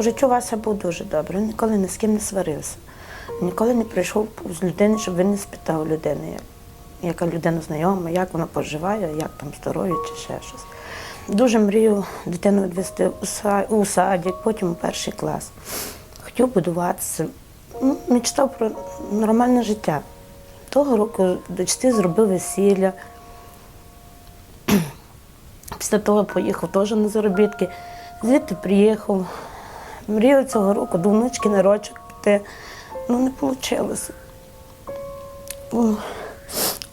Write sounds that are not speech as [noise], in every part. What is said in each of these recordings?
По Вася був дуже добрий, він ніколи ні з ким не сварився. Ніколи не прийшов з людини, щоб він не спитав людини, яка людина знайома, як вона поживає, як там здоров'я чи ще щось. Дуже мрію дитину відвести у садик, потім у перший клас. Хотів будуватися. Ну, мечтав про нормальне життя. Того року дочці зробив весілля. Після того поїхав теж на заробітки. Звідти приїхав. Мріяв цього року до внучки на рочок піти. Ну, не вийшло. У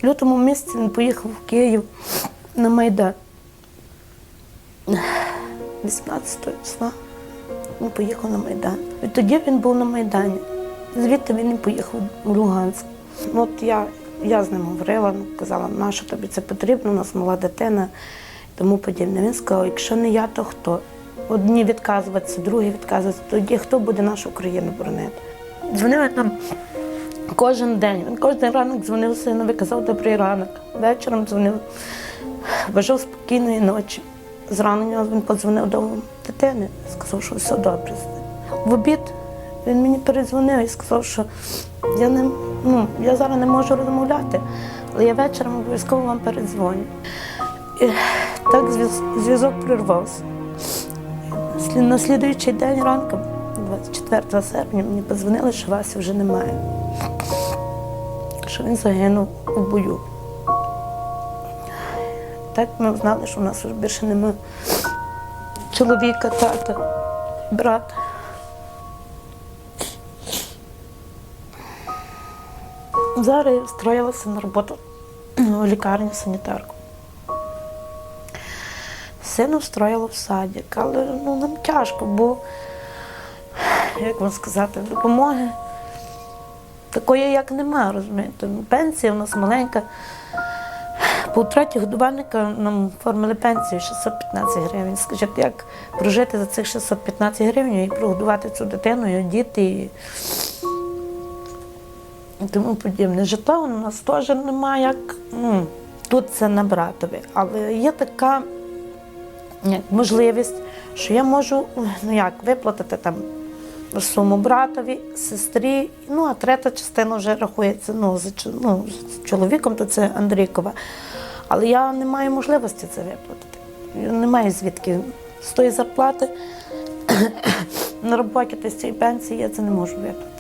лютому місяці він поїхав в Київ на Майдан. 18 числа він поїхав на Майдан. І тоді він був на Майдані. Звідти він і поїхав у Луганськ. Ну, От я, я з ним говорила, ну, казала, нащо тобі це потрібно, у нас мала дитина і тому подібне. Він сказав, якщо не я, то хто? Одні відказуватися, другі відказуватися, тоді хто буде нашу Україну боронити? Дзвонив він нам кожен день. Він кожен ранок дзвонив синові, казав добрий ранок. Вечором дзвонив, бажав спокійної ночі. Зранення він подзвонив до дитини, сказав, що все добре. В обід він мені передзвонив і сказав, що я не ну, я зараз не можу розмовляти, але я вечором обов'язково вам передзвоню. І так зв'язок прервався. На слідуючий день ранком, 24 серпня, мені подзвонили, що Васі вже немає. Що він загинув у бою. Так ми знали, що в нас вже більше немає чоловіка, тата, брата. Зараз я встроїлася на роботу у лікарню санітарку. Сина встроїла в садик, але ну, нам тяжко, бо, як вам сказати, допомоги такої, як немає, розумієте. Пенсія у нас маленька. По втраті годувальника нам оформили пенсію 615 гривень. Скажіть, як прожити за цих 615 гривень і прогодувати цю дитину, і діти, і тому подібне. Житла у нас теж немає, як ну, тут це на. Але є така можливість, що я можу ну як, виплатити там суму братові, сестрі, ну а третя частина вже рахується ну, за ну, з чоловіком, то це Андрійкова. Але я не маю можливості це виплатити. Не маю звідки з тої зарплати [clears throat] на роботі з цієї пенсії я це не можу виплатити.